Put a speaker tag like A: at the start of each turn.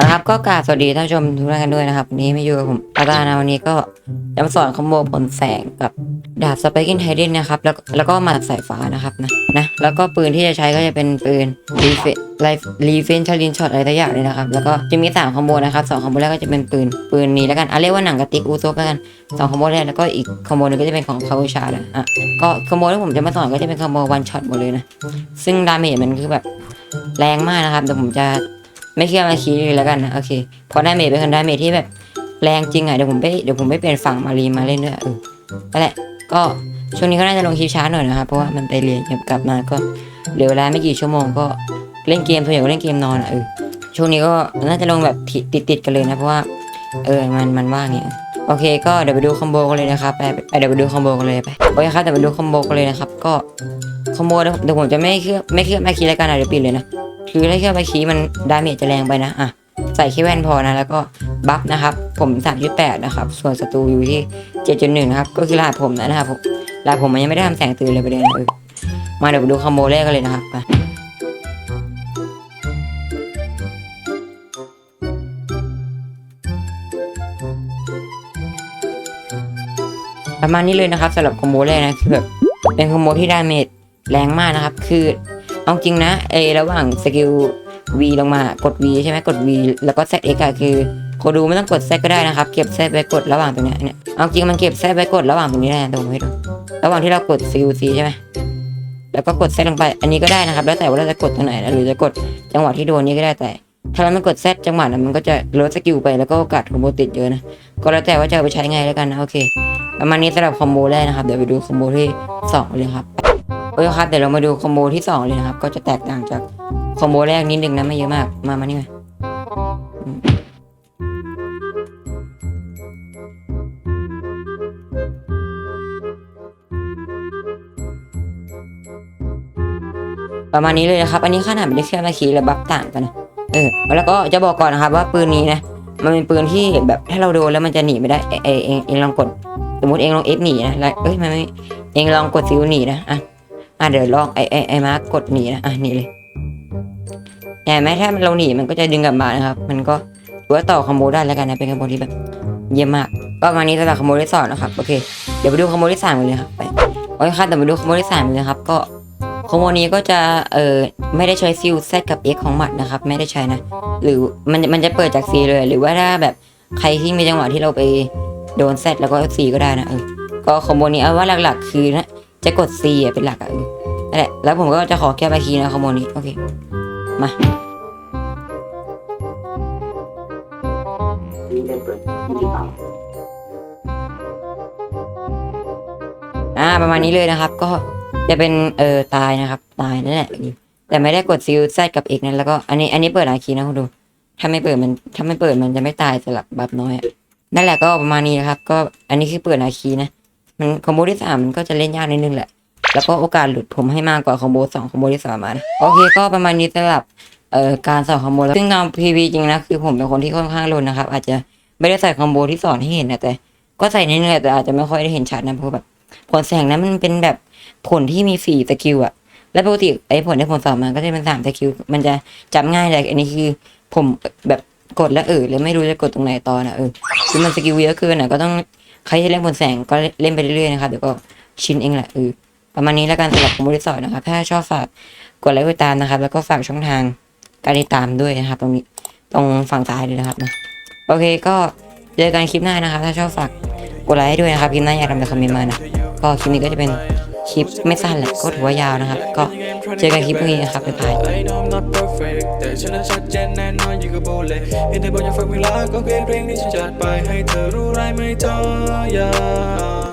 A: นะครับก็กราบสวัสดีท่านผู้ชมทุกท่านกันด้วยนะครับวันนี้ไม่อยู่กับผมอาตานะวันนี้ก็จะมาสอนคอมโบผลแสงกับดาบสไปกินไทเดนนะครับ แล้วแล้วก็มาสายฟ้านะครับนะนะแล้วก็ปืนที่จะใช้ก็จะเป็นปืนรีเฟไลฟ์รีเฟนชาลินช็อตอะไรต่างอย่างเลยนะครับ แล้วก็จะมีสามคอมโบนะครับสองคอมโบแรกก็จะเป็นปืนปืนนี้แล้วกันอะเรียกว่าหนังกระติกอูโซกแล้วกันสองคอมโบแรกแล้วก็อีกคอมโบหนึงก็จะเป็นของคาวิชานะอะก็คอมโบที่ผมจะมาสอนก็จะเป็นคอมโบวันช็อตหมดเลยนะซึ่งดาเมจมันคือแบบแรงมากนะครับเดี๋ยวผมจะ ไม่เชื่อมาคีเลยแล้วกันนะโอเคเพราะดเมจเป็นคนไดเมจที่แบบแรงจริงอะเดี๋ยวผมไปเดี๋ยวผมไปเป็นฝั่งมารีมาเล่นด้วยเออนั่นแหละก็ช่วงนี้ก็น่าจะลงคลิปช้าหน่อยนะครับเพราะว่ามันไปเรียนกลับมาก็เหลือเวลาไม่กี่ชั่วโมงก็เล่นเกมส่วนใหญ่ก็เล่นเกมนอนอะเออช่วงนี้ก็น่าจะลงแบบติดติดกันเลยนะเพราะว่าเออมันมันว่างเนี่ยโอเคก็เดี๋ยวไปดูคอมโบกันเลยนะครับไปไปเดี๋ยวไปดูคอมโบกันเลยไปโอเคครับเดี๋ยวไปดูคอมโบกันเลยนะครับก็คอมโบเดี๋ยวผมจะไม่เคลือบไม่เคลือบไม่คีแล้วกันนะเดี๋ยวปิดเลยนะ คือถ้าเครื่องไปคีมันดาเมจจะแรงไปนะอะใส่แค่แว่นพอนะ แล้วก็บัฟนะครับ ผม 3.8 นะครับ ส่วนศัตรูอยู่ที่ 7.1 นะครับ ก็คือรหัสผมนะครับผมรหัสผมมันยังไม่ได้ทำแสงตื่นเลยประเด็นเออมาเดี๋ยวไปดูคอมโบแรกกันเลยนะครับไปประมาณนี้เลยนะครับสำหรับคอมโบแรกนะคือแบบเป็นคอมโบที่ดาเมจแรงมากนะครับ คือ เอาจริงนะไอระหว่างสกิล V ลงมากด V ใช่ไหมกด V แล้วก็ ZX อะคือโคดูไม่ต้องกด Z ก็ได้นะครับ เก็บ Z ไว้กดระหว่างตรงนี้เนี่ยเอาจริงมันเก็บ Z ไว้กดระหว่างตรงนี้ได้นะตรงนี้ดูระหว่างที่เรากด CUC ใช่ไหมแล้วก็กด Z ลงไป อันนี้ก็ได้นะครับ แล้วแต่ว่าเราจะกดตรงไหนหรือจะกดจังหวะที่โดนนี้ก็ได้แต่ ถ้าเราไม่กด Z จังหวะนั้นมันก็จะลดสกิลไปแล้วก็โอกาสคอมโบติดเยอะนะก็แล้วแต่ว่าจะเอาไปใช้ไงแล้วกันนะโอเค ประมาณนี้สำหรับคอมโบแรกนะครับเดี๋ยวไปดูคอมโบที่สองเลยครับ เคครับเดี๋ยวเรามาดูคอมโบที่สองเลยนะครับ ก็จะแตกต่างจากคอมโบแรกนิดนึงนะไม่เยอะมาก มามานี่มาอืมประมาณนี้เลยนะครับ อันนี้ขนาดไม่ได้เครื่องมาคีและบัฟต่างกันนะเออแล้วก็จะบอกก่อนนะครับว่าปืนนี้นะ มันเป็นปืนที่แบบถ้าเราโดนแล้วมันจะหนีไม่ได้เอเอเองเองลองกด สมมติเองลองเอฟหนีนะแล้วเอ้ยไม่ไม่เองลองกดซิวหนีนะอะ อะเดี๋ยวลองไอไอไอมาร์กกดหนีนะอะหนีเลยเห็นไหมถ้าเราหนีมันก็จะดึงกลับมานะครับ มันก็ถือว่าต่อคอมโบได้แล้วกันนะเป็นคอมโบที่แบบเยี่ยมมากก็มานี้สำหรับคอมโบที่สองนะครับโอเคเดี๋ยวไปดูคอมโบที่สามกันเลยครับไปโอเคครับเดี๋ยวไปดูคอมโบที่สามกันเลยครับก็คอมโบนี้ก็จะเออไม่ได้ใช้ซิลแซกับ X ของหมัดนะครับ ไม่ได้ใช้นะ หรือมันมันจะเปิดจาก C เลย หรือว่าถ้าแบบใครที่มีจังหวะที่เราไปโดนแซดแล้วก็ C ก็ได้นะเออก็คอมโบนี้เอาว่าหลักๆ คือนะ จะกด C อะเป็นหลักอะเออนั่นแหละแล้วผมก็จะขอแค่ไปคีย์นะคอมโบนี้ โอเค มาอ่าประมาณนี้เลยนะครับ ก็จะเป็นเออตายนะครับ ตายนั่นแหละแต่ไม่ได้กดซิลแซดกับเอกนั้นแล้วก็อันนี้อันนี้เปิดอาคีนะคุณดู ถ้าไม่เปิดมันถ้าไม่เปิดมันจะไม่ตายสลับบับน้อยอะนั่นแหละก็ประมาณนี้นะครับ ก็อันนี้คือเปิดอาคีนะ มันคอมโบที่สามมันก็จะเล่นยากนิดนึงแหละ แล้วก็โอกาสหลุดผมให้มากกว่าคอมโบสองคอมโบที่สามมานะโอเคก็ประมาณนี้สำหรับเอ่อการสอนคอมโบแล้วซึ่งตามพีวีจริงนะคือผมเป็นคนที่ค่อนข้างรุนนะครับ อาจจะไม่ได้ใส่คอมโบที่สอนให้เห็นนะแต่ ก็ใส่นิดนึงแหละแต่อาจจะไม่ค่อยได้เห็นชัดนะเพราะแบบผลแสงนั้นมันเป็นแบบผลที่มีสี่สกิลอะแล้วปกติไอ้ผลที่ผมสอนมาก็จะเป็นสามสกิลมันจะจำง่ายแต่อันนี้คือผมแบบกดแล้วเออแล้วไม่รู้จะกดตรงไหนต่อนะเออคือมันสกิลเยอะเกินอะก็ต้อง ใครที่เล่นผลแสงก็เล่นไปเรื่อยๆนะครับเดี๋ยวก็ชินเองแหละเออประมาณนี้แล้วกันสำหรับคอมมูนิสอยนะครับ ถ้าชอบฝากกดไลค์กดติดตามนะครับ แล้วก็ฝากช่องทางการติดตามด้วยนะครับ ตรงนี้ตรงฝั่งซ้ายเลยนะครับนะโอเคก็เจอกันคลิปหน้านะครับ ถ้าชอบฝากกดไลค์ให้ด้วยนะครับคลิปหน้าอยากทำอะไรคอมเมนต์มานะก็คลิปนี้ก็จะเป็นคลิปไม่สั้นแหละก็ถือว่ายาวนะครับ ก็ เจอกันคลิปพรุ่งนี้นะครับบ๊ายบาย
B: I know I'm not perfect แต่ฉันนั้นชัดเจนแน่นอนอยู่กับโบเลยเห็นเธอบอกอยากฟังเวลาก็เพียงเพลงที่ฉันจัดไปให้เธอรู้ไรไม่ท้อยาใจที่เคยแข็งมันละลายไม่ได้เจอ